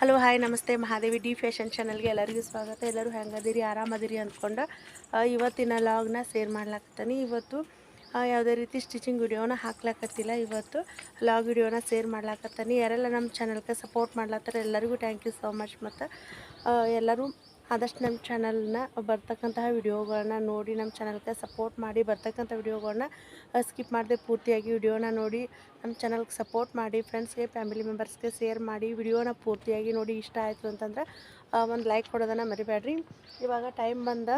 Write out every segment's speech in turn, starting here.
Hello hi ನಮಸ್ತೆ, Mahadevi D fashion ಚಾನಲ್ಗೆ ಎಲ್ಲರಿಗೂ ಸ್ವಾಗತ. ಎಲ್ಲರೂ ಹೆಂಗದಿರಿ? ಆರಾಮದಿರಿ ಅಂದ್ಕೊಂಡು ಇವತ್ತಿನ ಲಾಗ್ನ ಶೇರ್ ಮಾಡ್ಲಾಕತ್ತೀನಿ. ಇವತ್ತು ಯಾವುದೇ ರೀತಿ ಸ್ಟಿಚಿಂಗ್ ವಿಡಿಯೋನ ಹಾಕ್ಲಾಕತ್ತಿಲ್ಲ. ಇವತ್ತು ಲಾಗ್ ವಿಡಿಯೋನ ಶೇರ್ ಮಾಡ್ಲಾಕತ್ತೀನಿ. ಯಾರೆಲ್ಲ ನಮ್ಮ ಚಾನಲ್ಗೆ ಸಪೋರ್ಟ್ ಮಾಡ್ಲತ್ತಾರೆ, ಎಲ್ಲರಿಗೂ ಥ್ಯಾಂಕ್ ಯು ಸೋ ಮಚ್ ಮತ್ತು ಎಲ್ಲರೂ ಆದಷ್ಟು ನಮ್ಮ ಚಾನಲ್ನ ಬರ್ತಕ್ಕಂತಹ ವಿಡಿಯೋಗಳನ್ನ ನೋಡಿ ನಮ್ಮ ಚಾನಲ್ಗೆ ಸಪೋರ್ಟ್ ಮಾಡಿ ಬರ್ತಕ್ಕಂಥ ವಿಡಿಯೋಗಳನ್ನ ಸ್ಕಿಪ್ ಮಾಡದೆ ಪೂರ್ತಿಯಾಗಿ ವಿಡಿಯೋನ ನೋಡಿ, ನಮ್ಮ ಚಾನಲ್ಗೆ ಸಪೋರ್ಟ್ ಮಾಡಿ, ಫ್ರೆಂಡ್ಸ್ಗೆ, ಫ್ಯಾಮಿಲಿ ಮೆಂಬರ್ಸ್ಗೆ ಶೇರ್ ಮಾಡಿ, ವಿಡಿಯೋನ ಪೂರ್ತಿಯಾಗಿ ನೋಡಿ ಇಷ್ಟ ಆಯಿತು ಅಂತಂದ್ರೆ ಒಂದು ಲೈಕ್ ಕೊಡೋದನ್ನು ಮರಿಬೇಡ್ರಿ. ಇವಾಗ ಟೈಮ್ ಬಂದ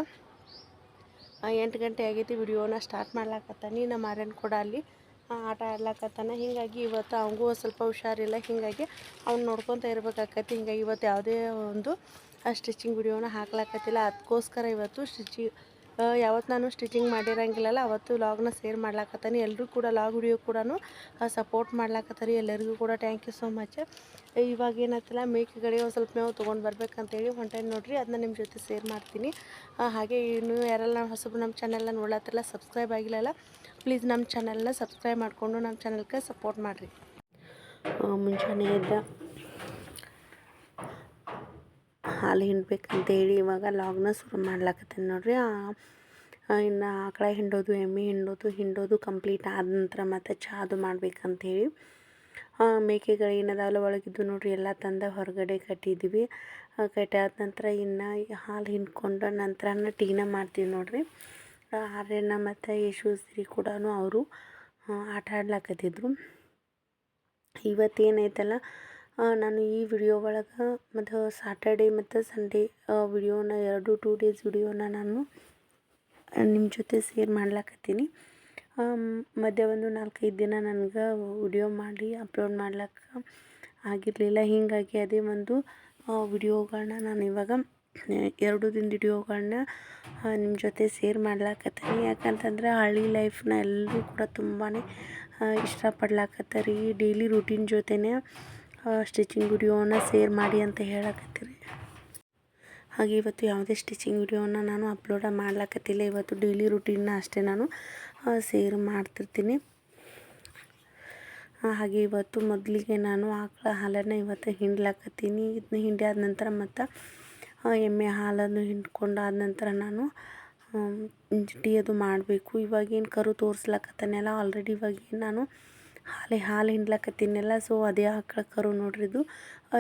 ಎಂಟು ಗಂಟೆ ಆಗೈತಿ ವಿಡಿಯೋನ ಸ್ಟಾರ್ಟ್ ಮಾಡ್ಲಾಕತ್ತಾನೆ, ನಮ್ಮ ಆರ್ಯನ್ ಕೂಡ ಅಲ್ಲಿ ಆಟ ಆಡ್ಲಾಕತ್ತಾನ. ಹೀಗಾಗಿ ಇವತ್ತು ಅವಂಗೂ ಸ್ವಲ್ಪ ಹುಷಾರಿಲ್ಲ, ಹೀಗಾಗಿ ಅವ್ನು ನೋಡ್ಕೊತ ಇರ್ಬೇಕಾಕತಿ. ಹೀಗಾಗಿ ಇವತ್ತು ಯಾವುದೇ ಒಂದು ಸ್ಟಿಚಿಂಗ್ ವಿಡಿಯೋನ ಹಾಕ್ಲಾಕತ್ತಿಲ್ಲ. ಅದಕ್ಕೋಸ್ಕರ ಇವತ್ತು ಸ್ಟಿಚಿ ಯಾವತ್ತು ನಾನು ಸ್ಟಿಚಿಂಗ್ ಮಾಡಿರಂಗಿಲ್ಲಲ್ಲ ಅವತ್ತು ಲಾಗ್ನ ಶೇರ್ ಮಾಡ್ಲಾಕತ್ತಾನೆ. ಎಲ್ಲರೂ ಕೂಡ ಲಾಗ್ ವಿಡಿಯೋ ಕೂಡ ಸಪೋರ್ಟ್ ಮಾಡ್ಲಾಕತ್ತಾರೆ. ಎಲ್ಲರಿಗೂ ಕೂಡ ಥ್ಯಾಂಕ್ ಯು ಸೋ ಮಚ್ ಇವಾಗ ಏನಾಯ್ತಲ್ಲ ಮೇಕೆಗಳಿಗೆ ಒಂದು ಸ್ವಲ್ಪ ಮೇವು ತೊಗೊಂಡು ಬರ್ಬೇಕಂತೇಳಿ ಟೈಮ್ ನೋಡಿರಿ. ಅದನ್ನ ನಿಮ್ಮ ಜೊತೆ ಶೇರ್ ಮಾಡ್ತೀನಿ. ಆ, ಹಾಗೆ ಇನ್ನು ಯಾರೆಲ್ಲ ಹೊಸಬ್ರು ನಮ್ಮ ಚಾನೆಲ್ನ ನೋಡ್ಲಾತ್ತಲ್ಲ ಸಬ್ಸ್ಕ್ರೈಬ್ ಆಗಿಲ್ಲಲ್ಲ ಪ್ಲೀಸ್ ನಮ್ಮ ಚಾನೆಲ್ನ ಸಬ್ಸ್ಕ್ರೈಬ್ ಮಾಡಿಕೊಂಡು ನಮ್ಮ ಚಾನಲ್ಗೆ ಸಪೋರ್ಟ್ ಮಾಡಿರಿ. ಮುಂಜಾನೆ ಎದ್ದ ಹಾಲು ಹಿಂಡ್ಬೇಕಂತೇಳಿ ಇವಾಗ ಲಾಗ್ನ ಶುರು ಮಾಡ್ಲಾಕತ್ತೀನಿ ನೋಡ್ರಿ. ಇನ್ನು ಆಕಳ ಹಿಂಡೋದು, ಎಮ್ಮೆ ಹಿಂಡೋದು ಹಿಂಡೋದು ಕಂಪ್ಲೀಟ್ ಆದ ನಂತರ ಮತ್ತು ಚಾದು ಮಾಡ್ಬೇಕಂತೇಳಿ. ಮೇಕೆಗಳು ಏನದಾವಲ್ಲ, ಒಳಗಿದ್ದು ನೋಡ್ರಿ, ಎಲ್ಲ ತಂದ ಹೊರಗಡೆ ಕಟ್ಟಿದ್ವಿ. ಕಟ್ಟಾದ ನಂತರ ಇನ್ನು ಹಾಲು ಹಿಂಡ್ಕೊಂಡ ನಂತರ ಟೀನ ಮಾಡ್ತೀವಿ ನೋಡ್ರಿ. ಆರ್ಯಣ್ಣ ಮತ್ತು ಯಶೋಶ್ರೀ ಕೂಡ ಅವರು ಆಟ ಆಡ್ಲಾಕತ್ತಿದ್ರು. ಇವತ್ತೇನೈತಲ್ಲ ನಾನು ಈ ವಿಡಿಯೋ ಒಳಗೆ ಮತ್ತು ಸಾಟರ್ಡೆ ಮತ್ತು ಸಂಡೇ ವಿಡಿಯೋನ ಎರಡು ಟೂ ಡೇಸ್ ವಿಡಿಯೋನ ನಾನು ನಿಮ್ಮ ಜೊತೆ ಶೇರ್ ಮಾಡ್ಲಾಕತ್ತೀನಿ. ಮಧ್ಯ ಒಂದು ನಾಲ್ಕೈದು ದಿನ ನನಗೆ ವಿಡಿಯೋ ಮಾಡಿ ಅಪ್ಲೋಡ್ ಮಾಡ್ಲಿಕ್ಕೆ ಆಗಿರಲಿಲ್ಲ. ಹೀಗಾಗಿ ಅದೇ ಒಂದು ವಿಡಿಯೋಗಳನ್ನ ನಾನು ಇವಾಗ, ಎರಡು ದಿನದ ವಿಡಿಯೋಗಳನ್ನ ನಿಮ್ಮ ಜೊತೆ ಶೇರ್ ಮಾಡ್ಲಾಕತ್ತೀನಿ. ಯಾಕಂತಂದ್ರೆ ಹಳ್ಳಿ ಲೈಫ್ನ ಎಲ್ಲರೂ ಕೂಡ ತುಂಬಾ ಇಷ್ಟಪಡ್ಲಾಕತ್ತಾರೆ. ಈ ಡೈಲಿ ರೂಟೀನ್ ಜೊತೆನೇ ಸ್ಟಿಚಿಂಗ್ ವಿಡಿಯೋನ ಶೇರ್ ಮಾಡಿ ಅಂತ ಹೇಳಕತ್ತೀರಿ. ಹಾಗೆ ಇವತ್ತು ಯಾವುದೇ ಸ್ಟಿಚಿಂಗ್ ವಿಡಿಯೋನ ನಾನು ಅಪ್ಲೋಡ ಮಾಡ್ಲಕತ್ತಿಲ್ಲ. ಇವತ್ತು ಡೈಲಿ ರುಟೀನ್ನ ಅಷ್ಟೇ ನಾನು ಶೇರ್ ಮಾಡ್ತಿರ್ತೀನಿ. ಹಾಗೆ ಇವತ್ತು ಮೊದಲಿಗೆ ನಾನು ಆಕಳ ಹಾಲನ್ನು ಇವತ್ತು ಹಿಂಡ್ಲಾಕತ್ತೀನಿ. ಇದನ್ನ ಹಿಂಡಿ ಆದ ನಂತರ ಮತ್ತು ಎಮ್ಮೆ ಹಾಲನ್ನು ಹಿಂಡ್ಕೊಂಡು ಆದ ನಂತರ ನಾನು ಟೀ ಅದು ಮಾಡಬೇಕು. ಇವಾಗೇನು ಕರು ತೋರಿಸ್ಲಾಕತ್ತಾನೆಲ್ಲ ಆಲ್ರೆಡಿ ಇವಾಗೇನು ನಾನು ಹಾಲೆ ಹಾಲು ಹಿಂಡ್ಲಾಕತ್ತೀನಲ್ಲ ಸೊ ಅದೇ ಆಕಳ ಕರು ನೋಡ್ರಿ ಇದು.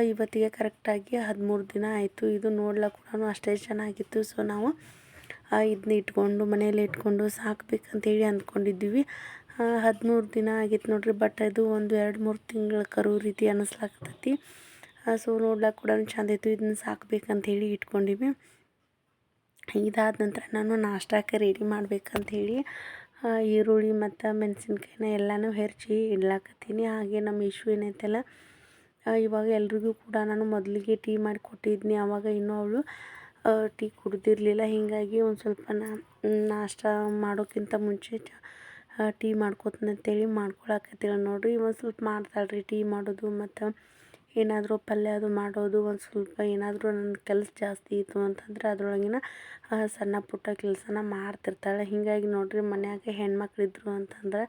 ಇವತ್ತಿಗೆ ಕರೆಕ್ಟಾಗಿ ಹದಿಮೂರು ದಿನ ಆಯಿತು. ಇದು ನೋಡ್ಲಿಕ್ಕೆ ಕೂಡ ಅಷ್ಟೇ ಚೆನ್ನಾಗಿತ್ತು. ಸೊ ನಾವು ಇದನ್ನ ಇಟ್ಕೊಂಡು ಮನೇಲಿ ಇಟ್ಕೊಂಡು ಸಾಕ್ಬೇಕಂತೇಳಿ ಅಂದ್ಕೊಂಡಿದ್ದೀವಿ. ಹದಿಮೂರು ದಿನ ಆಗಿತ್ತು ನೋಡ್ರಿ ಬಟ್ ಅದು ಒಂದು ಎರಡು ಮೂರು ತಿಂಗಳ ಕರು ರೀತಿ ಅನ್ನಿಸ್ಲಾಕತ್ತೈತಿ ಸೊ ನೋಡ್ಲಿಕ್ಕೆ ಕೂಡ ಚೆಂದ ಇತ್ತು. ಇದನ್ನ ಸಾಕ್ಬೇಕಂತೇಳಿ ಇಟ್ಕೊಂಡಿವಿ. ಇದಾದ ನಂತರ ನಾನು ನಾಷ್ಟಕ್ಕೆ ರೆಡಿ ಮಾಡ್ಬೇಕಂತೇಳಿ ಆ, ಈರುಳ್ಳಿ ಮತ್ತು ಮೆಣಸಿನ್ಕಾಯಿನ ಎಲ್ಲನೂ ಹೆರ್ಚಿ ಇಡ್ಲಾಕತ್ತೀನಿ. ಹಾಗೆ ನಮ್ಮ ಇಶ್ಯೂ ಏನೈತಲ್ಲ ಇವಾಗ ಎಲ್ರಿಗೂ ಕೂಡ ನಾನು ಮೊದಲಿಗೆ ಟೀ ಮಾಡಿ ಕೊಟ್ಟಿದ್ನಿ. ಆವಾಗ ಇನ್ನೂ ಅವಳು ಟೀ ಕುಡ್ದಿರಲಿಲ್ಲ. ಹೀಗಾಗಿ ಒಂದು ಸ್ವಲ್ಪ ನಾಷ್ಟ ಮಾಡೋಕ್ಕಿಂತ ಮುಂಚೆ ಟೀ ಮಾಡ್ಕೊತೀನಿ ಅಂತೇಳಿ ಮಾಡ್ಕೊಳಕತ್ತೇಳಿ ನೋಡ್ರಿ. ಒಂದು ಸ್ವಲ್ಪ ಮಾಡ್ತಾಳ್ರಿ ಟೀ ಮಾಡೋದು ಮತ್ತು ಏನಾದರೂ ಪಲ್ಯ ಅದು ಮಾಡೋದು, ಒಂದು ಸ್ವಲ್ಪ ಏನಾದರೂ ನನ್ನ ಕೆಲಸ ಜಾಸ್ತಿ ಇತ್ತು ಅಂತಂದ್ರೆ ಅದರೊಳಗಿನ ಸಣ್ಣ ಪುಟ್ಟ ಕೆಲಸನ ಮಾಡ್ತಿರ್ತಾಳೆ. ಹೀಗಾಗಿ ನೋಡ್ರಿ ಮನ್ಯಾಗ ಹೆಣ್ಮಕ್ಳಿದ್ರು ಅಂತಂದ್ರೆ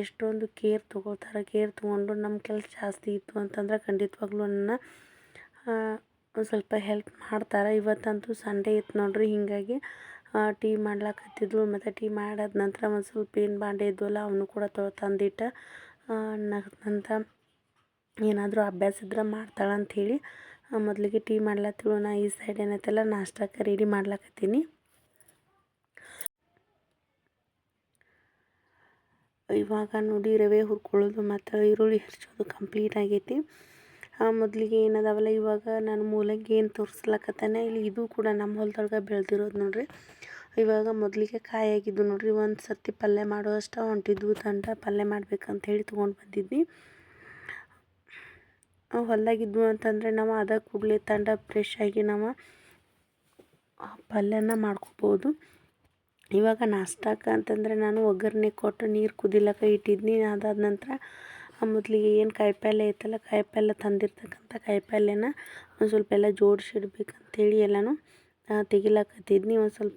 ಎಷ್ಟೊಂದು ಕೇರ್ ತೊಗೊಳ್ತಾರೆ. ಕೇರ್ ತೊಗೊಂಡು ನಮ್ಮ ಕೆಲಸ ಜಾಸ್ತಿ ಇತ್ತು ಅಂತಂದ್ರೆ ಖಂಡಿತವಾಗ್ಲೂ ನನ್ನ ಸ್ವಲ್ಪ ಹೆಲ್ಪ್ ಮಾಡ್ತಾರೆ. ಇವತ್ತಂತೂ ಸಂಡೇ ಇತ್ತು ನೋಡ್ರಿ, ಹೀಗಾಗಿ ಟೀ ಮಾಡ್ಲಾಕತ್ತಿದ್ಳು ಮತ್ತು ಟೀ ಮಾಡಾದ ನಂತರ ಒಂದು ಸ್ವಲ್ಪ ಏನು ಬಾಂಡೆ ಇದ್ವಲ್ಲ, ಅವನು ಕೂಡ ತೊಳ್ತಂದಿಟ್ಟು ತಂದಿಟ್ಟ ನಂತ ಏನಾದರೂ ಅಭ್ಯಾಸ ಇದ್ರೆ ಮಾಡ್ತಾಳೆ ಅಂಥೇಳಿ ಮೊದಲಿಗೆ ಟೀ ಮಾಡ್ಲತ್ತಿಳು ನಾ ಈ ಸೈಡ್ ಏನೈತಲ್ಲ ನಾಷ್ಟಕ್ಕೆ ರೆಡಿ ಮಾಡ್ಲಾಕತ್ತೀನಿ. ಇವಾಗ ನೋಡಿ ರವೆ ಹುರ್ಕೊಳ್ಳೋದು ಮತ್ತು ಈರುಳ್ಳಿ ಹೆಚ್ಚೋದು ಕಂಪ್ಲೀಟ್ ಆಗೈತಿ. ಮೊದಲಿಗೆ ಏನದಾವಲ್ಲ, ಇವಾಗ ನಾನು ಮೂಲಂಗಿ ಏನು ತೋರಿಸ್ಲಕತ್ತಾನೆ, ಇಲ್ಲಿ ಇದು ಕೂಡ ನಮ್ಮ ಹೊಲದೊಳಗೆ ಬೆಳೆದಿರೋದು ನೋಡ್ರಿ. ಇವಾಗ ಮೊದಲಿಗೆ ಕಾಯಾಗಿದ್ದು ನೋಡ್ರಿ ಒಂದು ಸರ್ತಿ ಪಲ್ಯ ಮಾಡೋ ಅಷ್ಟು ಹೊಂಟಿದ್ವು ತಂಡ ಪಲ್ಯ ಮಾಡ್ಬೇಕಂತ ಹೇಳಿ ತೊಗೊಂಡು ಬಂದಿದ್ವಿ ಹೊಲ್ದಾಗಿದ್ವು ಅಂತಂದರೆ ನಾವು ಅದ ಕೂಡಲೇ ತಂಡ ಫ್ರೆಶ್ ನಾವು ಪಲ್ಯನ ಮಾಡ್ಕೋಬೋದು. ಇವಾಗ ನಾಷ್ಟಕ್ಕೆ ಅಂತಂದರೆ ನಾನು ಒಗ್ಗರಣೆ ಕೊಟ್ಟು ನೀರು ಕುದಿಲಕ್ಕ ಇಟ್ಟಿದ್ನಿ. ಅದಾದ ನಂತರ ಮೊದಲಿಗೆ ಏನು ಕಾಯಿಪಲ್ಯ ಐತಲ್ಲ, ಕಾಯಿಪಲ್ಯ ತಂದಿರ್ತಕ್ಕಂಥ ಕಾಯಿಪಲ್ಯನ ಒಂದು ಸ್ವಲ್ಪ ಎಲ್ಲ ಜೋಡಿಸಿಡ್ಬೇಕಂತೇಳಿ ಎಲ್ಲನೂ ತೆಗಿಲಕತ್ತಿದ್ನಿ. ಒಂದು ಸ್ವಲ್ಪ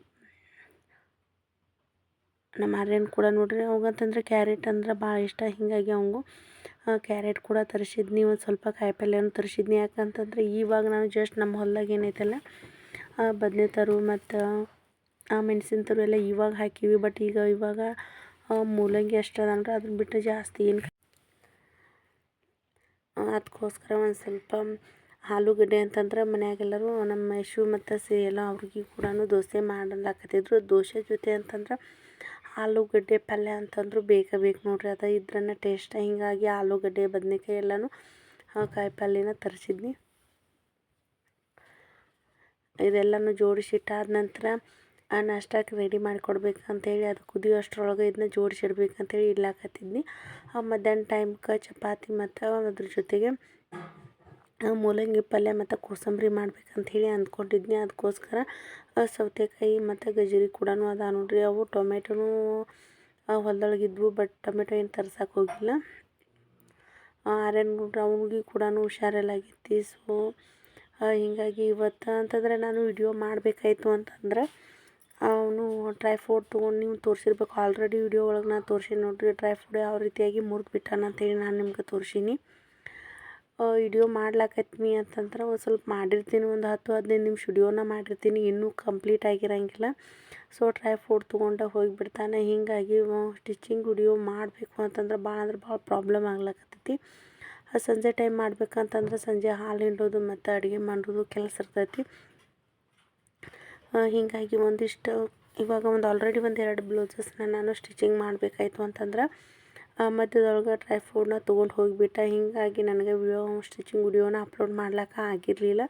ನಮ್ಮ ಆರ್ಯನ್ ಕೂಡ ನೋಡ್ರಿ, ಅವಾಗಂತಂದ್ರೆ ಕ್ಯಾರೆಟ್ ಅಂದ್ರೆ ಭಾಳ ಇಷ್ಟ. ಹೀಗಾಗಿ ಅವಂಗೂ ಕ್ಯಾರೆಟ್ ಕೂಡ ತರಿಸಿದ್ನಿ, ಒಂದು ಸ್ವಲ್ಪ ಕಾಯಿಪಲ್ಯನೂ ತರಿಸಿದ್ನಿ. ಯಾಕಂತಂದ್ರೆ ಇವಾಗ ನಾನು ಜಸ್ಟ್ ನಮ್ಮ ಹೊಲ್ದಾಗ ಏನೈತಲ್ಲ ಬದನೆ ತರು ಮತ್ತು ಮೆಣಸಿನ ತರು ಎಲ್ಲ ಇವಾಗ ಹಾಕೀವಿ. ಬಟ್ ಈಗ ಇವಾಗ ಮೂಲಂಗಿ ಅಷ್ಟು ಅಂದ್ರೆ ಅದನ್ನ ಬಿಟ್ಟು ಜಾಸ್ತಿ ಏನು ಅದಕ್ಕೋಸ್ಕರ ಒಂದು ಸ್ವಲ್ಪ ಆಲೂಗಡ್ಡೆ ಅಂತಂದ್ರೆ ಮನೆಯಾಗೆಲ್ಲರೂ ನಮ್ಮ ಯಶು ಮತ್ತು ಸಿ ಎಲ್ಲ ಅವ್ರಿಗೆ ಕೂಡ ದೋಸೆ ಮಾಡಲಾಕತ್ತಿದ್ರು. ದೋಸೆ ಜೊತೆ ಅಂತಂದ್ರೆ ಆಲೂಗಡ್ಡೆ ಪಲ್ಯ ಅಂತಂದ್ರು ಬೇಕೇ ಬೇಕು ನೋಡ್ರಿ. ಅದು ಇದ್ರನ್ನ ಟೇಸ್ಟ್ ಹೀಗಾಗಿ ಆಲೂಗಡ್ಡೆ, ಬದ್ನೆಕಾಯಿ ಎಲ್ಲನೂ ಕಾಯಿ ಪಲ್ಯನ ತರಿಸಿದ್ನಿ. ಇದೆಲ್ಲನೂ ಜೋಡಿಸಿಟ್ಟಾದ ನಂತರ ಆ ನಾಷ್ಟಕ್ಕೆ ರೆಡಿ ಮಾಡಿಕೊಡ್ಬೇಕಂತೇಳಿ ಅದು ಕುದಿಯೋಷ್ಟ್ರೊಳಗೆ ಇದನ್ನ ಜೋಡಿಸಿಡ್ಬೇಕಂತೇಳಿ ಇಡ್ಲಾಕತ್ತಿದ್ನಿ. ಮಧ್ಯಾಹ್ನ ಟೈಮ್ಗೆ ಚಪಾತಿ ಮತ್ತು ಅದ್ರ ಜೊತೆಗೆ ಮೂಲಂಗಿ ಪಲ್ಯ ಮತ್ತು ಕೋಸಂಬರಿ ಮಾಡ್ಬೇಕಂಥೇಳಿ ಅಂದ್ಕೊಂಡಿದ್ನಿ. ಅದಕ್ಕೋಸ್ಕರ ಸೌತೆಕಾಯಿ ಮತ್ತು ಗಜರಿ ಕೂಡ ಅದ ನೋಡ್ರಿ. ಅವು ಟೊಮೆಟೊನೂ ಹೊಲದೊಳಗಿದ್ವು ಬಟ್ ಟೊಮೆಟೊ ಏನು ತರ್ಸಕ್ಕೆ ಹೋಗಿಲ್ಲ. ಆರ್ಯನ್ ಅವ್ನಿಗೆ ಕೂಡ ಹುಷಾರಿಲ್ಲಾಗಿತ್ತು ಸೊ ಹೀಗಾಗಿ ಇವತ್ತು ಅಂತಂದರೆ ನಾನು ವಿಡಿಯೋ ಮಾಡಬೇಕಾಯ್ತು ಅಂತಂದ್ರೆ ಅವನು ಡ್ರೈ ಫ್ರೂಟ್ ತೊಗೊಂಡು ನೀವು ತೋರಿಸಿರ್ಬೇಕು. ಆಲ್ರೆಡಿ ವಿಡಿಯೋ ಒಳಗೆ ನಾನು ತೋರಿಸಿ ನೋಡಿರಿ. ಡ್ರೈ ಫ್ರೂಟ್ ಯಾವ ರೀತಿಯಾಗಿ ಮುರಿದು ಅಂತೇಳಿ ನಾನು ನಿಮ್ಗೆ ತೋರ್ಸೀನಿ. ವಿಡಿಯೋ ಮಾಡ್ಲಾಕತ್ತೀನಿ ಅಂತಂದ್ರೆ ಒಂದು ಸ್ವಲ್ಪ ಮಾಡಿರ್ತೀನಿ. ಒಂದು ಹತ್ತು, ಹದಿನೈದು ನಿಮಿಷ ವಿಡಿಯೋನ ಮಾಡಿರ್ತೀನಿ. ಇನ್ನೂ ಕಂಪ್ಲೀಟ್ ಆಗಿರಂಗಿಲ್ಲ. ಸೊ ಡ್ರೈ ಫ್ರೂಟ್ ತೊಗೊಂಡು ಹೋಗಿಬಿಡ್ತಾನೆ. ಹೀಗಾಗಿ ಸ್ಟಿಚಿಂಗ್ ವಿಡಿಯೋ ಮಾಡಬೇಕು ಅಂತಂದ್ರೆ ಭಾಳ ಅಂದ್ರೆ ಭಾಳ ಪ್ರಾಬ್ಲಮ್ ಆಗ್ಲಕತ್ತೈತಿ. ಸಂಜೆ ಟೈಮ್ ಮಾಡ್ಬೇಕಂತಂದ್ರೆ ಸಂಜೆ ಹಾಲು ಹಿಂಡೋದು ಮತ್ತು ಅಡುಗೆ ಮಾಡೋದು ಕೆಲಸ ಇರ್ತೈತಿ. ಹೀಗಾಗಿ ಒಂದಿಷ್ಟು, ಇವಾಗ ಒಂದು ಆಲ್ರೆಡಿ ಒಂದು ಎರಡು ಬ್ಲೌಸಸ್ನ ನಾನು ಸ್ಟಿಚಿಂಗ್ ಮಾಡಬೇಕಾಯ್ತು ಅಂತಂದ್ರೆ ಮಧ್ಯದೊಳಗೆ ಡ್ರೈ ಫ್ರೂಟ್ನ ತೊಗೊಂಡು ಹೋಗಿಬಿಟ್ಟೆ. ಹೀಗಾಗಿ ನನಗೆ ವಿಡಿಯೋ ಸ್ಟಿಚಿಂಗ್ ವಿಡಿಯೋನ ಅಪ್ಲೋಡ್ ಮಾಡ್ಲಿಕ್ಕೆ ಆಗಿರಲಿಲ್ಲ.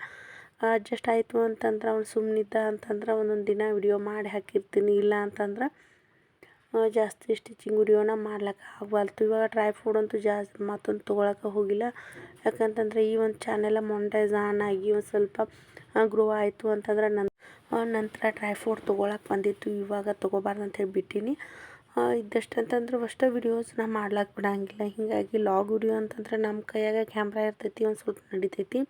ಅಡ್ಜಸ್ಟ್ ಆಯಿತು ಅಂತಂದ್ರೆ ಅವ್ನು ಸುಮ್ಮನಿದ್ದ ಅಂತಂದ್ರೆ ಒಂದೊಂದು ದಿನ ವಿಡಿಯೋ ಮಾಡಿ ಹಾಕಿರ್ತೀನಿ. ಇಲ್ಲ ಅಂತಂದ್ರೆ ಜಾಸ್ತಿ ಸ್ಟಿಚಿಂಗ್ ವಿಡಿಯೋನ ಮಾಡ್ಲಿಕ್ಕೆ ಆಗವಲ್ತು. ಇವಾಗ ಡ್ರೈ ಫ್ರೂಟ್ ಅಂತೂ ಜಾಸ್ತಿ ಮತ್ತೊಂದು ತೊಗೊಳಕ್ಕೆ ಹೋಗಿಲ್ಲ. ಯಾಕಂತಂದ್ರೆ ಈ ಒಂದು ಚಾನೆಲ್ ಮೊನಿಟೈಸ್ ಆನ್ ಆಗಿ ಒಂದು ಸ್ವಲ್ಪ ಗ್ರೋ ಆಯಿತು ಅಂತಂದ್ರೆ ನನ್ನ ನಂತರ ಡ್ರೈ ಫ್ರೂಟ್ ತೊಗೊಳಕ್ಕೆ ಬಂದಿತ್ತು. ಇವಾಗ ತೊಗೋಬಾರ್ದು ಅಂತ ಬಿಟ್ಟೀನಿ ಇದ್ದಷ್ಟು ಅಂತಂದ್ರೆ ಅಷ್ಟೇ ನಾವು ಮಾಡ್ಲಾಕೆ ಬಿಡಂಗಿಲ್ಲ. ಹೀಗಾಗಿ ಲಾಗ್ ವಿಡಿಯೋ ಅಂತಂದ್ರೆ ನಮ್ಮ ಕೈಯಾಗ ಕ್ಯಾಮ್ರಾ ಇರ್ತೈತಿ, ಒಂದು ಸ್ವಲ್ಪ ನಡಿತೈತಿ.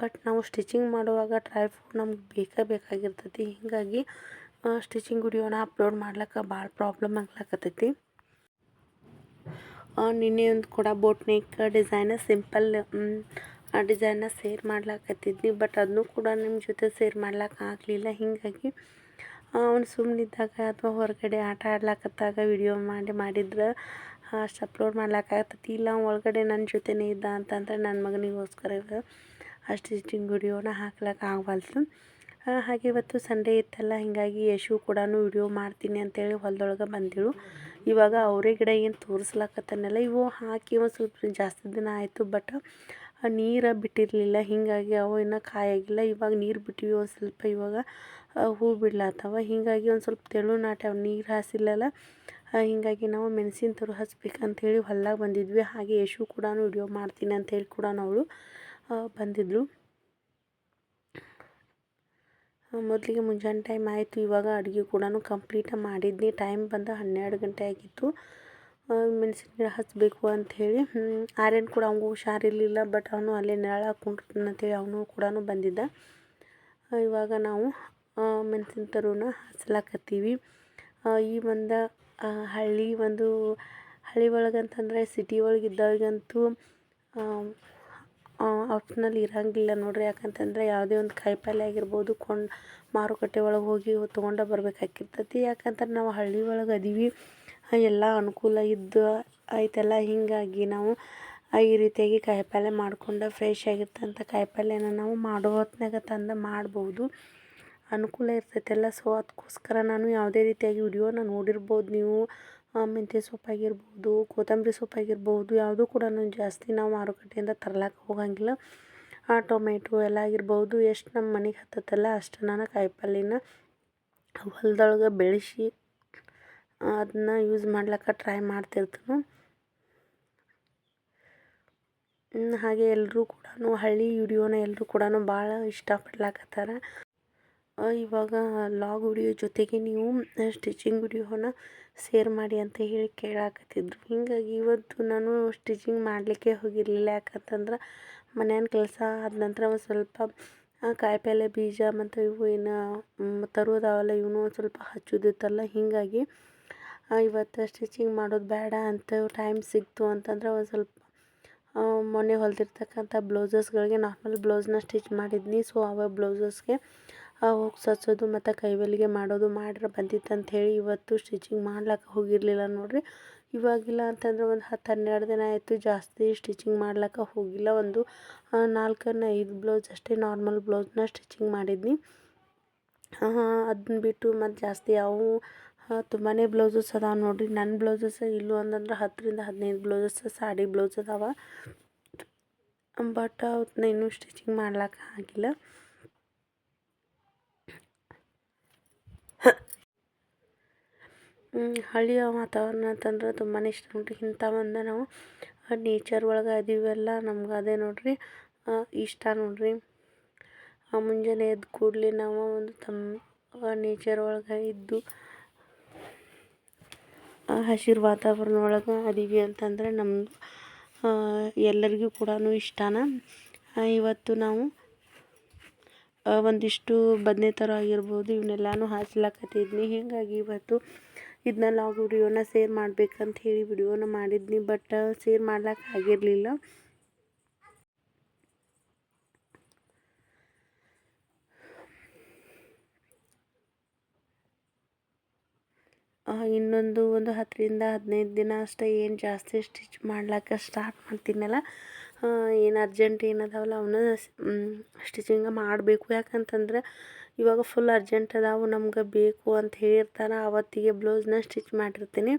ಬಟ್ ನಾವು ಸ್ಟಿಚಿಂಗ್ ಮಾಡುವಾಗ ಫ್ರೂಟ್ ನಮ್ಗೆ ಬೇಕೇ ಬೇಕಾಗಿರ್ತೈತಿ. ಹೀಗಾಗಿ ಸ್ಟಿಚಿಂಗ್ ವಿಡಿಯೋನ ಅಪ್ಲೋಡ್ ಮಾಡ್ಲಿಕ್ಕೆ ಭಾಳ ಪ್ರಾಬ್ಲಮ್ ಆಗ್ಲಕತ್ತೈತಿ. ನಿನ್ನೆ ಒಂದು ಕೂಡ ಬೋಟ್ ನೆಕ್ ಡಿಸೈನ ಸಿಂಪಲ್ ಆ ಡಿಸೈನ ಸೇರ್ ಮಾಡ್ಲಾಕತ್ತಿದ್ನಿ. ಬಟ್ ಅದನ್ನು ಕೂಡ ನಿಮ್ಮ ಜೊತೆ ಸೇರ್ ಮಾಡ್ಲಿಕ್ಕೆ ಆಗಲಿಲ್ಲ. ಹೀಗಾಗಿ ಅವ್ನು ಸುಮ್ಮನಿದ್ದಾಗ ಅಥವಾ ಹೊರಗಡೆ ಆಟ ಆಡ್ಲಾಕತ್ತಾಗ ವಿಡಿಯೋ ಮಾಡಿ ಮಾಡಿದ್ರೆ ಅಷ್ಟು ಅಪ್ಲೋಡ್ ಮಾಡ್ಲಾಕತ್ತೈತಿ ಇಲ್ಲ ಒಳಗಡೆ ನನ್ನ ಜೊತೆನೇ ಇದ್ದ ಅಂತಂದ್ರೆ ನನ್ನ ಮಗನಿಗೋಸ್ಕರ ಅಷ್ಟು ಸ್ಟಿಚಿಂಗ್ ವಿಡಿಯೋನ ಹಾಕ್ಲಿಕ್ಕೆ ಆಗವಲ್ತು ಹಾಗೆ ಇವತ್ತು ಸಂಡೇ ಇತ್ತಲ್ಲ, ಹೀಗಾಗಿ ಯಶು ಕೂಡ ವಿಡಿಯೋ ಮಾಡ್ತೀನಿ ಅಂತೇಳಿ ಹೊಲದೊಳಗೆ ಬಂದಿಳು. ಇವಾಗ ಅವರೇ ಗಿಡ ಏನು ತೋರಿಸ್ಲಾಕತ್ತನಲ್ಲ, ಇವು ಹಾಕಿ ಒಂದು ಸ್ವಲ್ಪ ಜಾಸ್ತಿ ದಿನ ಆಯಿತು, ಬಟ್ ನೀರು ಬಿಟ್ಟಿರಲಿಲ್ಲ. ಹೀಗಾಗಿ ಅವು ಇನ್ನೂ ಕಾಯಾಗಿಲ್ಲ. ಇವಾಗ ನೀರು ಬಿಟ್ಟಿವಿ ಒಂದು ಸ್ವಲ್ಪ ಇವಾಗ ಹೂ ಬಿಡ್ಲಾತ್ತವ ಹೀಗಾಗಿ ಒಂದು ಸ್ವಲ್ಪ ತೆಳು ನಾಟ್ಯಾವ ನೀರು ಹಾಸಿಲ್ಲಲ್ಲ ಹೀಗಾಗಿ ನಾವು ಮೆಣಸಿನ ತರು ಹಚ್ಬೇಕಂಥೇಳಿ ಹೊಲ್ದಾಗ ಬಂದಿದ್ವಿ. ಹಾಗೆ ಯಶು ಕೂಡ ವಿಡಿಯೋ ಮಾಡ್ತೀನಿ ಅಂಥೇಳಿ ಕೂಡ ಅವಳು ಬಂದಿದ್ದರು ಮೊದಲಿಗೆ ಮುಂಜಾನೆ ಟೈಮ್ ಆಯಿತು, ಇವಾಗ ಅಡುಗೆ ಕೂಡ ಕಂಪ್ಲೀಟ್ ಮಾಡಿದ್ನಿ. ಟೈಮ್ ಬಂದು ಹನ್ನೆರಡು ಗಂಟೆ ಆಗಿತ್ತು. ಮೆಣಸಿನ ಗಿಡ ಹಚ್ಚಬೇಕು ಅಂಥೇಳಿ ಆರ್ಯನ್ ಕೂಡ ಅವನಿಗೂ ಹುಷಾರಿರಲಿಲ್ಲ ಬಟ್ ಅವನು ಅಲ್ಲೇ ನೆರಳು ಹಾಕೊಂಡಿರ್ತಾನಂತೇಳಿ ಅವನು ಕೂಡ ಬಂದಿದ್ದ. ಇವಾಗ ನಾವು ಮೆಣಸಿನ ತರುನ ಹಚ್ಲಾಕತ್ತೀವಿ. ಈ ಒಂದು ಹಳ್ಳಿ ಒಂದು, ಹಳ್ಳಿ ಒಳಗಂತಂದರೆ ಸಿಟಿ ಒಳಗೆ ಇದ್ದವ್ರಿಗಂತೂ ಆಪ್ಷನಲ್ ಇರಂಗಿಲ್ಲ ನೋಡಿರಿ. ಯಾಕಂತಂದರೆ ಯಾವುದೇ ಒಂದು ಕಾಯಿಪಲ್ಯ ಆಗಿರ್ಬೋದು, ಕೊಂಡು, ಮಾರುಕಟ್ಟೆ ಒಳಗೆ ಹೋಗಿ ತೊಗೊಂಡು ಬರ್ಬೇಕಾಗಿರ್ತೈತಿ ಯಾಕಂದ್ರೆ ನಾವು ಹಳ್ಳಿ ಒಳಗೆ ಅದೀವಿ. ಎಲ್ಲ ಅನುಕೂಲ ಇದ್ದು ಐತೆಲ್ಲ, ಹೀಗಾಗಿ ನಾವು ಈ ರೀತಿಯಾಗಿ ಕಾಯಿಪಲ್ಯ ಮಾಡ್ಕೊಂಡು ಫ್ರೆಶ್ ಆಗಿರ್ತಂಥ ಕಾಯಿಪಲ್ಯನ ನಾವು ಮಾಡೋ ಹೊತ್ನಾಗ ತಂದು ಮಾಡ್ಬೋದು. ಅನುಕೂಲ ಇರ್ತೈತಲ್ಲ ಸೊ ಅದಕ್ಕೋಸ್ಕರ ನಾನು ಯಾವುದೇ ರೀತಿಯಾಗಿ ವಿಡಿಯೋನ ನೋಡಿರ್ಬೋದು ನೀವು. ಮೆಂತ್ಯ ಸೊಪ್ಪಾಗಿರ್ಬೋದು ಕೊತ್ತಂಬರಿ ಸೊಪ್ಪಾಗಿರ್ಬೋದು ಯಾವುದೂ ಕೂಡ ನಾನು ಜಾಸ್ತಿ ನಾವು ಮಾರುಕಟ್ಟೆಯಿಂದ ತರ್ಲಾಕ ಹೋಗಂಗಿಲ್ಲ. ಆ ಟೊಮೆಟೊ ಎಲ್ಲ ಆಗಿರ್ಬೋದು, ಎಷ್ಟು ನಮ್ಮ ಮನೆಗೆ ಹತ್ತತ್ತಲ್ಲ, ಅಷ್ಟು ನಾನು ಕಾಯಿಪಲ್ಯನ ಹೊಲದೊಳಗೆ ಬೆಳೆಸಿ ಅದನ್ನ ಯೂಸ್ ಮಾಡ್ಲಿಕ್ಕೆ ಟ್ರೈ ಮಾಡ್ತಿರ್ತೀನಿ. ಹಾಗೆ ಎಲ್ಲರೂ ಕೂಡ ಹಳ್ಳಿ ವಿಡಿಯೋನ ಎಲ್ಲರೂ ಕೂಡ ಭಾಳ ಇಷ್ಟಪಡ್ಲಾಕತ್ತಾರ. ಇವಾಗ ಲಾಗ್ ಉಡಿಯೋ ಜೊತೆಗೆ ನೀವು ಸ್ಟಿಚಿಂಗ್ ಉಡಿಯೋನ ಸೇರ್ ಮಾಡಿ ಅಂತ ಹೇಳಿ ಕೇಳಾಕತ್ತಿದ್ರು. ಹೀಗಾಗಿ ಇವತ್ತು ನಾನು ಸ್ಟಿಚಿಂಗ್ ಮಾಡಲಿಕ್ಕೆ ಹೋಗಿರಲಿಲ್ಲ. ಯಾಕಂತಂದ್ರೆ ಮನೆಯ ಕೆಲಸ ಆದ ನಂತರ ಒಂದು ಸ್ವಲ್ಪ ಕಾಯಿಪಲ್ಲೆ ಬೀಜ ಮತ್ತು ಇವು ಏನು ತರೋದವಲ್ಲ ಇವನು ಒಂದು ಸ್ವಲ್ಪ ಹಚ್ಚೋದಿತ್ತಲ್ಲ. ಹೀಗಾಗಿ ಇವತ್ತು ಸ್ಟಿಚಿಂಗ್ ಮಾಡೋದು ಬೇಡ ಅಂತ ಟೈಮ್ ಸಿಕ್ತು ಅಂತಂದ್ರೆ ಒಂದು ಸ್ವಲ್ಪ ಮೊನ್ನೆ ಹೊಲ್ದಿರ್ತಕ್ಕಂಥ ಬ್ಲೌಸಸ್ಗಳಿಗೆ ನಾರ್ಮಲ್ ಬ್ಲೌಸ್ನ ಸ್ಟಿಚ್ ಮಾಡಿದ್ನಿ. ಸೊ, ಅವ ಬ್ಲೌಸಸ್ಗೆ ಹೋಗಿ ಸಚ್ಚೋದು ಮತ್ತು ಕೈ ಹೊಲಿಗೆ ಮಾಡೋದು ಮಾಡ್ರೆ ಬಂದಿತ್ತು ಅಂಥೇಳಿ ಇವತ್ತು ಸ್ಟಿಚಿಂಗ್ ಮಾಡ್ಲಿಕ್ಕೆ ಹೋಗಿರಲಿಲ್ಲ ನೋಡಿರಿ. ಇವಾಗಿಲ್ಲ ಅಂತಂದ್ರೆ ಒಂದು ಹತ್ತು ಹನ್ನೆರಡು ದಿನ ಆಯಿತು ಜಾಸ್ತಿ ಸ್ಟಿಚಿಂಗ್ ಮಾಡ್ಲಿಕ್ಕೆ ಹೋಗಿಲ್ಲ. ಒಂದು ನಾಲ್ಕನ್ನು ಐದು ಬ್ಲೌಸ್ ಅಷ್ಟೇ ನಾರ್ಮಲ್ ಬ್ಲೌಸ್ನ ಸ್ಟಿಚಿಂಗ್ ಮಾಡಿದ್ನಿ. ಅದನ್ನ ಬಿಟ್ಟು ಮತ್ತು ಜಾಸ್ತಿ ಯಾವ ತುಂಬಾ ಬ್ಲೌಸಸ್ ಅದಾವೆ ನೋಡಿರಿ. ನನ್ನ ಬ್ಲೌಸಸ್ ಇಲ್ಲೂ ಅಂತಂದ್ರೆ ಹತ್ತರಿಂದ ಹದಿನೈದು ಬ್ಲೌಸಸ್ ಸಾಡಿ ಬ್ಲೌಸ್ ಅದಾವ. ಬಟ್ ಅವನ್ನ ಇನ್ನೂ ಸ್ಟಿಚಿಂಗ್ ಮಾಡ್ಲಿಕ್ಕೆ ಆಗಿಲ್ಲ. ಹಳ್ಳಿಯ ವಾತಾವರಣ ಅಂತಂದ್ರೆ ತುಂಬಾ ಇಷ್ಟ ನೋಡಿರಿ. ಇಂಥ ಒಂದು ನಾವು ನೇಚರ್ ಒಳಗೆ ಅದೀವಲ್ಲ ನಮ್ಗೆ ಅದೇ ನೋಡಿರಿ ಇಷ್ಟ ನೋಡಿರಿ. ಮುಂಜಾನೆ ಎದ್ದು ಕೂಡಲೇ ನಾವು ಒಂದು ತಮ್ಮ ನೇಚರ್ ಒಳಗೆ ಇದ್ದು ಹಸಿರು ವಾತಾವರಣ ಒಳಗೆ ಅದೀವಿ ಅಂತಂದ್ರೆ ನಮ್ಮ ಎಲ್ಲರಿಗೂ ಕೂಡ ಇಷ್ಟನ? ಇವತ್ತು ನಾವು ಒಂದಿಷ್ಟು ಬದನೆ ಥರ ಆಗಿರ್ಬೋದು, ಇವನ್ನೆಲ್ಲನೂ ಹಾಸ್ಲಾಕತ್ತಿದ್ನಿ. ಹೀಗಾಗಿ ಇವತ್ತು ಇದನ್ನ ಲಾಗ್ ವಿಡಿಯೋನ ಸೇರ್ ಮಾಡ್ಬೇಕಂತ ಹೇಳಿ ವಿಡಿಯೋನ ಮಾಡಿದ್ನಿ ಬಟ್ ಸೇರ್ ಮಾಡ್ಲಿಕ್ಕೆ ಆಗಿರಲಿಲ್ಲ. ಇನ್ನೊಂದು ಒಂದು ಹತ್ತರಿಂದ ಹದಿನೈದು ದಿನ ಅಷ್ಟೇ, ಏನು ಜಾಸ್ತಿ ಸ್ಟಿಚ್ ಮಾಡ್ಲಿಕ್ಕೆ ಸ್ಟಾರ್ಟ್ ಮಾಡ್ತೀನಲ್ಲ ಏನು ಅರ್ಜೆಂಟ್ ಏನದಾವಲ್ಲ ಅವನ್ನ ಸ್ಟಿಚಿಂಗ ಮಾಡಬೇಕು. ಯಾಕಂತಂದ್ರೆ ಇವಾಗ ಫುಲ್ ಅರ್ಜೆಂಟ್ ಅದಾವು, ನಮ್ಗೆ ಬೇಕು ಅಂತ ಹೇಳಿರ್ತಾರೆ. ಆವತ್ತಿಗೆ ಬ್ಲೌಸ್ನ ಸ್ಟಿಚ್ ಮಾಡಿರ್ತೀನಿ.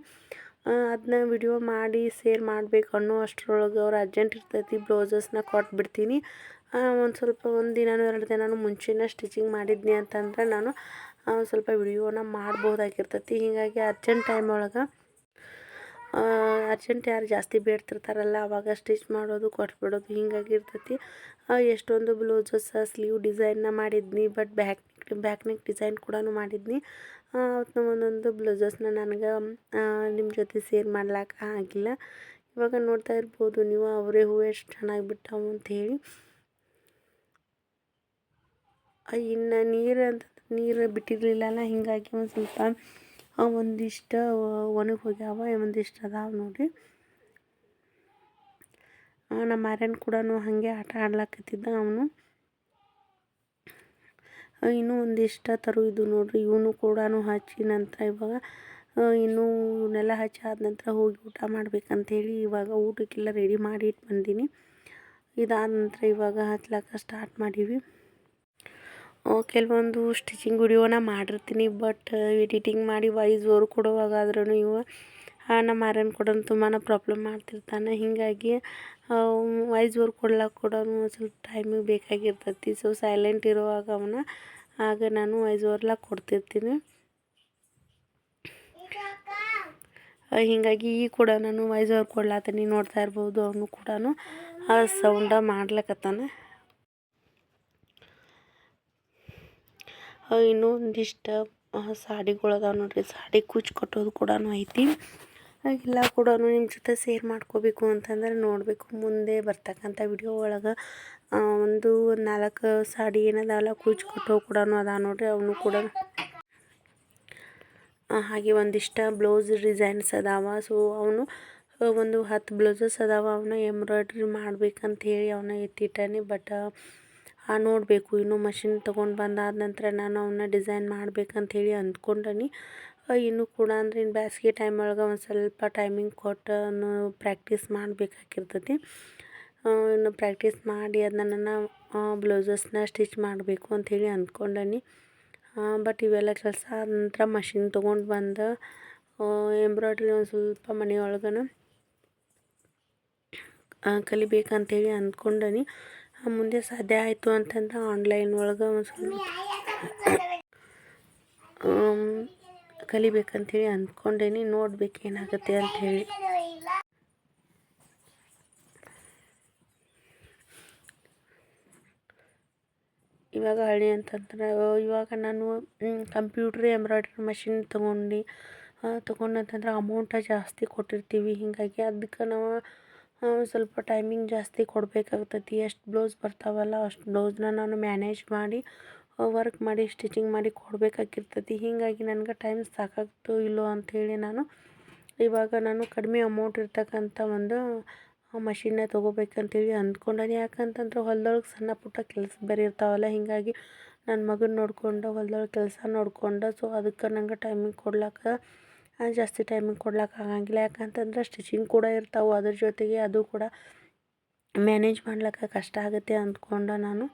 ಅದನ್ನ ವಿಡಿಯೋ ಮಾಡಿ ಸೇರ್ ಮಾಡಬೇಕು ಅನ್ನೋ ಅಷ್ಟರೊಳಗೆ ಅವ್ರು ಅರ್ಜೆಂಟ್ ಇರ್ತೈತಿ ಬ್ಲೌಸಸ್ನ ಕೊಟ್ಬಿಡ್ತೀನಿ. ಒಂದು ಸ್ವಲ್ಪ ಒಂದು ದಿನನೂ, ಎರಡು ದಿನನೂ ಮುಂಚೆನೇ ಸ್ಟಿಚಿಂಗ್ ಮಾಡಿದ್ನಿ ಅಂತಂದ್ರೆ ನಾನು ಸ್ವಲ್ಪ ವಿಡಿಯೋನ ಮಾಡ್ಬೋದಾಗಿರ್ತೈತಿ ಹೀಗಾಗಿ ಅರ್ಜೆಂಟ್ ಟೈಮ್ ಒಳಗೆ ಅರ್ಜೆಂಟ್ ಯಾರು ಜಾಸ್ತಿ ಬೇಡ್ತಿರ್ತಾರಲ್ಲ, ಅವಾಗ ಸ್ಟಿಚ್ ಮಾಡೋದು, ಕೊಟ್ಬಿಡೋದು ಹೀಗಾಗಿ ಇರ್ತೈತಿ ಎಷ್ಟೊಂದು ಬ್ಲೌಸಸ್, ಸ್ಲೀವ್ ಡಿಸೈನ್ನ ಮಾಡಿದ್ನಿ, but back back neck design ಕೂಡ ಮಾಡಿದ್ನಿ. ಅವತ್ತು ಒಂದೊಂದು ಬ್ಲೌಸಸ್ನ ನನಗೆ ನಿಮ್ಮ ಜೊತೆ ಸೇರ್ ಮಾಡ್ಲಾಕ ಆಗಿಲ್ಲ. ಇವಾಗ ನೋಡ್ತಾ ಇರ್ಬೋದು, ನೀವು ಅವರೇ ಹೂವು ಎಷ್ಟು ಚೆನ್ನಾಗಿ ಬಿಟ್ಟವು ಹೇಳಿ. ಇನ್ನು ನೀರು ಅಂತ, ನೀರು ಬಿಟ್ಟಿರಲಿಲ್ಲಲ್ಲ, ಹೀಗಾಗಿ ಒಂದು ಸ್ವಲ್ಪ ಒಂದಿಷ್ಟು ಒಣಗಿ ಹೋಗ್ಯಾವ ಒಂದಿಷ್ಟು ಅದಾವೆ ನೋಡಿ ನಮ್ಮ ಆರ್ಯನ್ ಕೂಡ ಹಾಗೆ ಆಟ ಆಡ್ಲಕತ್ತಿದ್ದ ಅವನು. ಇನ್ನೂ ಒಂದಿಷ್ಟು ತರು ಇದು ನೋಡಿರಿ, ಇವನು ಕೂಡ ಹಚ್ಚಿ ನಂತರ ಇವಾಗ ಇನ್ನೂ ಇವನ್ನೆಲ್ಲ ಹಚ್ಚಿ ಆದ ನಂತರ ಹೋಗಿ ಊಟ ಮಾಡ್ಬೇಕಂತೇಳಿ ಇವಾಗ ಊಟಕ್ಕೆಲ್ಲ ರೆಡಿ ಮಾಡಿ ಇಟ್ಟು ಬಂದೀನಿ. ಇದಾದ ನಂತರ ಇವಾಗ ಹಚ್ಲಕ್ಕ ಸ್ಟಾರ್ಟ್ ಮಾಡೀವಿ. ಕೆಲವೊಂದು ಸ್ಟಿಚಿಂಗ್ ವಿಡಿಯೋನ ಮಾಡಿರ್ತೀನಿ ಬಟ್ ಎಡಿಟಿಂಗ್ ಮಾಡಿ ವಾಯ್ಸ್ ಓವರ್ ಕೊಡುವಾಗಾದ್ರೂ ಇವ. ನಮ್ಮ ಆರ್ಯನ್ ಕೂಡ ತುಂಬಾ ಪ್ರಾಬ್ಲಮ್ ಮಾಡ್ತಿರ್ತಾನೆ. ಹೀಗಾಗಿ ವಾಯ್ಸ್ ಓವರ್ ಕೊಡ್ಲಾಕ ಕೂಡ ಸ್ವಲ್ಪ ಟೈಮಿಗೆ ಬೇಕಾಗಿರ್ತೈತಿ. ಸೊ ಸೈಲೆಂಟ್ ಇರುವಾಗ ಅವನ, ಆಗ ನಾನು ವಾಯ್ಸ್ ಓವರ್ಲ ಕೊಡ್ತಿರ್ತೀನಿ. ಹೀಗಾಗಿ ಈ ಕೂಡ ನಾನು ವಾಯ್ಸ್ ಓವರ್ ಕೊಡ್ಲಾತೀನಿ ನೋಡ್ತಾ ಇರ್ಬೋದು ಅವನು ಕೂಡ ಸೌಂಡ ಮಾಡ್ಲಕತ್ತಾನೆ. ಇನ್ನೂ ಒಂದಿಷ್ಟು ಸಾಡಿಗಳು ಅದಾವೆ ನೋಡಿರಿ. ಸಾಡಿ ಕುಚ್ಚು ಕಟ್ಟೋದು ಕೂಡ ಐತಿ. ಎಲ್ಲ ಕೂಡ ನಿಮ್ಮ ಜೊತೆ ಸೇರ್ ಮಾಡ್ಕೋಬೇಕು ಅಂತಂದ್ರೆ ನೋಡಬೇಕು. ಮುಂದೆ ಬರ್ತಕ್ಕಂಥ ವಿಡಿಯೋ ಒಳಗೆ ಒಂದು ನಾಲ್ಕು ಸಾಡಿ ಏನದಾವಲ್ಲ ಕುಚ್ಚು ಕಟ್ಟೋ ಕೂಡ ಅದಾವೆ ನೋಡಿರಿ. ಅವನು ಕೂಡ ಹಾಗೆ ಒಂದಿಷ್ಟು ಬ್ಲೌಸ್ ಡಿಸೈನ್ಸ್ ಅದಾವ. ಸೊ ಅವನು ಒಂದು ಹತ್ತು ಬ್ಲೌಸಸ್ ಅದಾವ. ಅವನ್ನ ಎಂಬ್ರಾಯ್ಡ್ರಿ ಮಾಡ್ಬೇಕಂತ ಹೇಳಿ ಅವನ್ನ ಎತ್ತಿಟ್ಟಾನೆ ಬಟ್ ನೋಡಬೇಕು, ಇನ್ನು ಮಷಿನ್ ತೊಗೊಂಡು ಬಂದಾದ ನಂತರ ನಾನು ಅವನ್ನ ಡಿಸೈನ್ ಮಾಡ್ಬೇಕಂತ ಹೇಳಿ ಅಂದ್ಕೊಂಡೀನಿ ಇನ್ನೂ ಕೂಡ ಅಂದ್ರೆ ಇನ್ನು ಬೇಸಿಗೆ ಟೈಮ್ ಒಳಗೆ ಒಂದು ಸ್ವಲ್ಪ ಟೈಮಿಂಗ್ ಕೊಟ್ಟು ಪ್ರಾಕ್ಟೀಸ್ ಮಾಡಬೇಕಾಗಿರ್ತೈತಿ ಇನ್ನು ಪ್ರಾಕ್ಟೀಸ್ ಮಾಡಿ ಅದನ್ನ ನಾನು ಬ್ಲೌಸಸ್ನ ಸ್ಟಿಚ್ ಮಾಡಬೇಕು ಅಂಥೇಳಿ ಅಂದ್ಕೊಂಡೀನಿ. ಬಟ್ ಇವೆಲ್ಲ ಕೆಲಸ ಆದ ನಂತರ ಮಷಿನ್ ತೊಗೊಂಡು ಬಂದು ಎಂಬ್ರಾಯ್ಡ್ರಿ ಒಂದು ಸ್ವಲ್ಪ ಮನೆಯೊಳಗನ ಕಲಿಬೇಕಂತೇಳಿ ಅಂದ್ಕೊಂಡೀನಿ. ಮುಂದೆ ಸಾಧ್ಯ ಆಯಿತು ಅಂತಂದ್ರೆ ಆನ್ಲೈನ್ ಒಳಗೆ ಒಂದು ಸ್ವಲ್ಪ ಕಲಿಬೇಕಂತೇಳಿ ಅಂದ್ಕೊಂಡೇನಿ ನೋಡ್ಬೇಕು ಏನಾಗುತ್ತೆ ಅಂಥೇಳಿ ಇವಾಗ ಹಳ್ಳಿ ಅಂತಂದ್ರೆ, ಇವಾಗ ನಾನು ಕಂಪ್ಯೂಟ್ರ್ ಎಂಬ್ರಾಯ್ಡ್ರಿ ಮಷಿನ್ ತೊಗೊಂಡು ತೊಗೊಂಡಂತಂದ್ರೆ ಅಮೌಂಟ ಜಾಸ್ತಿ ಕೊಟ್ಟಿರ್ತೀವಿ, ಹೀಗಾಗಿ ಅದಕ್ಕೆ ನಾವು ಸ್ವಲ್ಪ ಟೈಮಿಂಗ್ ಜಾಸ್ತಿ ಕೊಡಬೇಕಾಗ್ತೈತಿ. ಎಷ್ಟು ಬ್ಲೌಸ್ ಬರ್ತಾವಲ್ಲ ಅಷ್ಟು ಬ್ಲೌಸ್ನ ನಾನು ಮ್ಯಾನೇಜ್ ಮಾಡಿ ವರ್ಕ್ ಮಾಡಿ ಸ್ಟಿಚಿಂಗ್ ಮಾಡಿ ಕೊಡಬೇಕಾಗಿರ್ತೈತಿ. ಹೀಗಾಗಿ ನನಗೆ ಟೈಮ್ ಸಾಕಾಗ್ತೋ ಇಲ್ಲೋ ಅಂಥೇಳಿ ನಾನು ಇವಾಗ ನಾನು ಕಡಿಮೆ ಅಮೌಂಟ್ ಇರ್ತಕ್ಕಂಥ ಒಂದು ಮಷಿನ್ನ ತೊಗೋಬೇಕಂತೇಳಿ ಅಂದ್ಕೊಂಡೇನಿ. ಯಾಕಂತಂದ್ರೆ ಹೊಲ್ದೊಳಗೆ ಸಣ್ಣ ಪುಟ್ಟ ಕೆಲಸ ಬೇರೆ ಇರ್ತಾವಲ್ಲ, ಹೀಗಾಗಿ ನನ್ನ ಮಗನ ನೋಡ್ಕೊಂಡು ಹೊಲ್ದೊಳಗೆ ಕೆಲಸ ನೋಡ್ಕೊಂಡು ಸೊ ಅದಕ್ಕೆ ನಂಗೆ ಟೈಮಿಂಗ್ ಕೊಡ್ಲಿಕ್ಕೆ ಜಾಸ್ತಿ ಟೈಮಿಂಗ್ ಕೊಡ್ಲಿಕ್ಕೆ ಆಗಂಗಿಲ್ಲ. ಯಾಕಂತಂದ್ರೆ ಸ್ಟಿಚಿಂಗ್ ಕೂಡ ಇರ್ತಾವೆ. ಅದ್ರ ಜೊತೆಗೆ ಅದು ಕೂಡ ಮ್ಯಾನೇಜ್ ಮಾಡ್ಲಿಕ್ಕೆ ಕಷ್ಟ ಆಗುತ್ತೆ ಅಂದ್ಕೊಂಡು ನಾನು.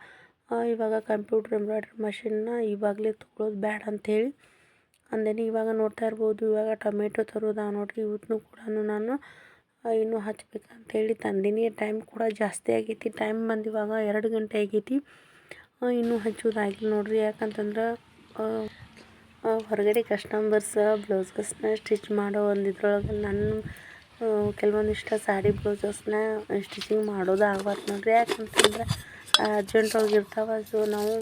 ಇವಾಗ ಕಂಪ್ಯೂಟ್ರ್ ಎಂಬ್ರಾಯ್ಡ್ರಿ ಮಷಿನ್ನ ಇವಾಗಲೇ ತೊಗೊಳೋದು ಬ್ಯಾಡ ಅಂಥೇಳಿ ಅಂದೇನೆ. ಇವಾಗ ನೋಡ್ತಾ ಇರ್ಬೋದು. ಇವಾಗ ಟೊಮೆಟೊ ತರೋದು ನೋಡಿರಿ ಇವತ್ತೂ ಕೂಡ ನಾನು ಇನ್ನೂ ಹಚ್ಬೇಕಂತೇಳಿ ತಂದೀನಿ. ಟೈಮ್ ಕೂಡ ಜಾಸ್ತಿ ಆಗೈತಿ. ಟೈಮ್ ಬಂದು ಇವಾಗ ಎರಡು ಗಂಟೆ ಆಗೈತಿ. ಇನ್ನೂ ಹಚ್ಚೋದಾಗಿಲ್ಲ ನೋಡಿರಿ. ಯಾಕಂತಂದ್ರೆ ಹೊರಗಡೆ ಕಸ್ಟಮರ್ಸ್ ಬ್ಲೌಸಸ್ನ ಸ್ಟಿಚ್ ಮಾಡೋ ಒಂದು ಇದ್ರೊಳಗೆ ನನ್ನ ಕೆಲವೊಂದಿಷ್ಟು ಸಾರಿ ಬ್ಲೌಸಸ್ನ ಸ್ಟಿಚಿಂಗ್ ಮಾಡೋದು ಆಗ್ಬಾರ್ದು ನೋಡಿರಿ. ಯಾಕಂತಂದ್ರೆ ಅರ್ಜೆಂಟ್ ಇರ್ತಾವೆ ಸೊ ನಾವು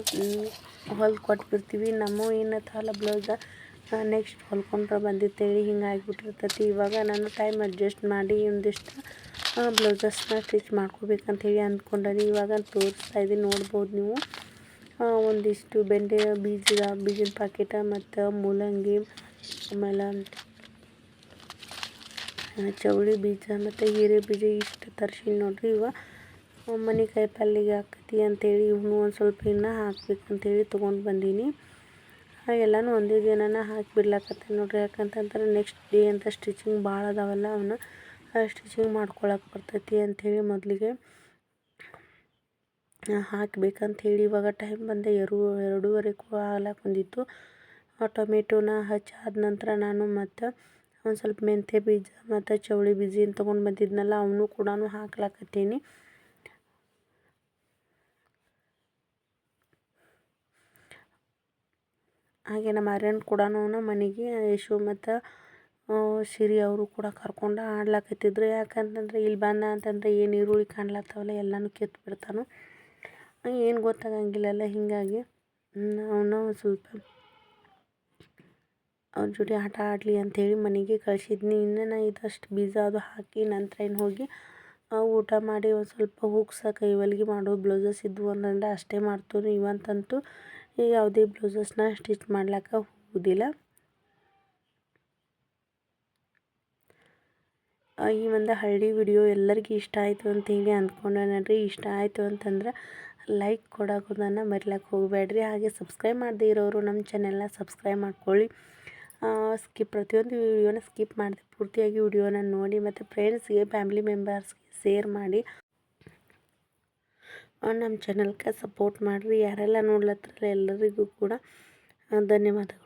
ಹೊಲ್ದು ಕೊಟ್ಬಿಡ್ತೀವಿ. ನಮ್ಮ ಏನತ್ತಲ್ಲ ಬ್ಲೌಸ ನೆಕ್ಸ್ಟ್ ಹೊಲ್ಕೊಂಡ್ರೆ ಬಂದಿತ್ತೇಳಿ ಹಿಂಗೆ ಆಗಿಬಿಟ್ಟಿರ್ತೈತಿ ಇವಾಗ ನಾನು ಟೈಮ್ ಅಡ್ಜಸ್ಟ್ ಮಾಡಿ ಒಂದಿಷ್ಟು ಬ್ಲೌಸಸ್ನ ಸ್ಟಿಚ್ ಮಾಡ್ಕೋಬೇಕಂತೇಳಿ ಅಂದ್ಕೊಂಡೀನಿ ಇವಾಗ ತೋರಿಸ್ತಾ ಇದ್ದೀನಿ ನೋಡ್ಬೋದು ನೀವು. ಒಂದಿಷ್ಟು ಬೆಂಡೆ, ಬೀಜದ ಬೀಜದ ಪ್ಯಾಕೆಟ್ ಮತ್ತು ಮೂಲಂಗಿ, ಆಮೇಲೆ ಚೌಳಿ ಬೀಜ ಮತ್ತು ಹೀರೆ ಬೀಜ ಇಷ್ಟು ತರ್ಸೀನಿ ನೋಡಿರಿ ಇವ. ಮನೆಕಾಯಿ ಪಲ್ಯಗೆ ಹಾಕತಿ ಅಂತೇಳಿ ಇವನು ಒಂದು ಸ್ವಲ್ಪ ಇನ್ನೂ ಹಾಕ್ಬೇಕಂತೇಳಿ ತೊಗೊಂಡು ಬಂದೀನಿ. ಎಲ್ಲನೂ ಒಂದೇ ದಿನನ ಹಾಕಿ ಬಿಡ್ಲಾಕತ್ತೀನಿ ನೋಡಿರಿ, ಯಾಕಂತಂದ್ರೆ ನೆಕ್ಸ್ಟ್ ಡೇ ಅಂತ ಸ್ಟಿಚಿಂಗ್ ಭಾಳ ಅದಾವಲ್ಲ ಅವನ್ನ ಸ್ಟಿಚಿಂಗ್ ಮಾಡ್ಕೊಳಕ್ಕೆ ಬರ್ತೈತಿ ಅಂಥೇಳಿ ಮೊದಲಿಗೆ. ಹಾಕ್ಬೇಕಂಥೇಳಿ ಇವಾಗ ಟೈಮ್ ಬಂದು ಎರಡು, ಎರಡೂವರೆ ಆಗ್ಲಕ್ಕೆ ಬಂದಿತ್ತು ಟೊಮೆಟೋನ ಹಚ್ಚಾದ ನಂತರ ನಾನು ಮತ್ತು ಒಂದು ಸ್ವಲ್ಪ ಮೆಂತ್ಯ ಬೀಜ ಮತ್ತು ಚೌಳಿ ಬೀಜ ತೊಗೊಂಡು ಬಂದಿದ್ನಲ್ಲ ಅವನು ಕೂಡ ಹಾಕ್ಲಾಕತ್ತೀನಿ. ಹಾಗೆ ನಮ್ಮ ಆರ್ಯನ್ ಕೂಡ ಮನೆಗೆ ಯಶು ಮತ್ತು ಸಿರಿ ಅವರು ಕೂಡ ಕರ್ಕೊಂಡು ಆಡ್ಲಾಕತ್ತಿದ್ರು. ಯಾಕಂತಂದ್ರೆ, ಇಲ್ಲಿ ಬಂದ ಅಂತಂದ್ರೆ ಏನು ಈರುಳ್ಳಿ ಕಾಣ್ಲತ್ತವಲ್ಲ, ಎಲ್ಲನೂ ಕಿತ್ತು ಏನು ಗೊತ್ತಾಗಂಗಿಲ್ಲಲ್ಲ ಹೀಗಾಗಿ. ಅವನು ಸ್ವಲ್ಪ ಅವ್ರ ಜೋಡಿ ಆಟ ಆಡಲಿ ಅಂಥೇಳಿ ಮನೆಗೆ ಕಳಿಸಿದ್ನಿ. ಇನ್ನು ನಾ ಇದಷ್ಟು ಬೀಜ ಅದು ಹಾಕಿ ನಂತರ ಏನು ಹೋಗಿ ಊಟ ಮಾಡಿ ಒಂದು ಸ್ವಲ್ಪ ಹುಕ್ಸ ಕೈ ಮಾಡೋ ಬ್ಲೌಸಸ್ ಇದ್ವು ಅಂದ್ರೆ ಅಷ್ಟೇ ಮಾಡ್ತೀನಿ ಇವಂತಂತೂ ಯಾವುದೇ ಬ್ಲೌಸಸ್ನ ಸ್ಟಿಚ್ ಮಾಡ್ಲಿಕ್ಕೆ ಹೋಗೋದಿಲ್ಲ. ಈ ಒಂದು ಹಳ್ಳಿ ವಿಡಿಯೋ ಎಲ್ಲರಿಗೂ ಇಷ್ಟ ಆಯಿತು ಅಂತೇಳಿ ಅಂದ್ಕೊಂಡೆ ಇಷ್ಟ ಆಯಿತು ಅಂತಂದ್ರೆ ಲೈಕ್ ಕೊಡೋದನ್ನು ಮರಿಲಕ್ಕೆ ಹೋಗಬೇಡ್ರಿ. ಹಾಗೆ ಸಬ್ಸ್ಕ್ರೈಬ್ ಮಾಡದೇ ಇರೋರು ನಮ್ಮ ಚಾನೆಲ್ನ ಸಬ್ಸ್ಕ್ರೈಬ್ ಮಾಡ್ಕೊಳ್ಳಿ. ಸ್ಕಿಪ್ ಪ್ರತಿಯೊಂದು ವಿಡಿಯೋನ ಸ್ಕಿಪ್ ಮಾಡಿದೆ ಪೂರ್ತಿಯಾಗಿ ವಿಡಿಯೋನ ನೋಡಿ ಮತ್ತು ಫ್ರೆಂಡ್ಸ್ಗೆ ಫ್ಯಾಮಿಲಿ ಮೆಂಬರ್ಸ್ಗೆ ಶೇರ್ ಮಾಡಿ. ನಮ್ಮ ಚಾನಲ್ಗೆ ಸಪೋರ್ಟ್ ಮಾಡಿರಿ. ಯಾರೆಲ್ಲ ನೋಡ್ಲತ್ತಿರಲ್ಲ ಎಲ್ಲರಿಗೂ ಕೂಡ ಧನ್ಯವಾದಗಳು.